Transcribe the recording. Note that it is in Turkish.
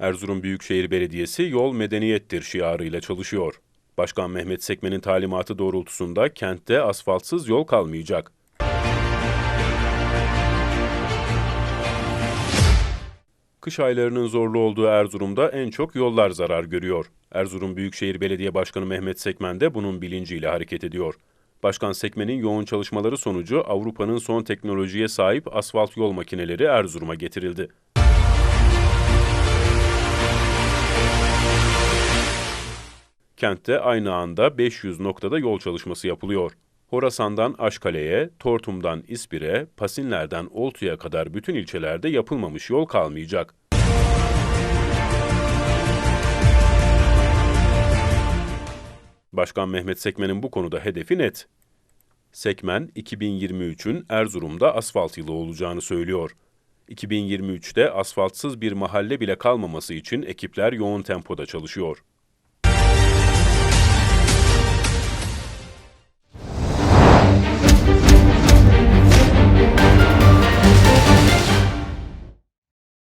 Erzurum Büyükşehir Belediyesi yol medeniyettir şiarıyla çalışıyor. Başkan Mehmet Sekmen'in talimatı doğrultusunda kentte asfaltsız yol kalmayacak. Kış aylarının zorlu olduğu Erzurum'da en çok yollar zarar görüyor. Erzurum Büyükşehir Belediye Başkanı Mehmet Sekmen de bunun bilinciyle hareket ediyor. Başkan Sekmen'in yoğun çalışmaları sonucu Avrupa'nın son teknolojiye sahip asfalt yol makineleri Erzurum'a getirildi. Kentte aynı anda 500 noktada yol çalışması yapılıyor. Horasan'dan Aşkale'ye, Tortum'dan İspir'e, Pasinler'den Oltu'ya kadar bütün ilçelerde yapılmamış yol kalmayacak. Başkan Mehmet Sekmen'in bu konuda hedefi net. Sekmen, 2023'ün Erzurum'da asfalt yılı olacağını söylüyor. 2023'te asfaltsız bir mahalle bile kalmaması için ekipler yoğun tempoda çalışıyor.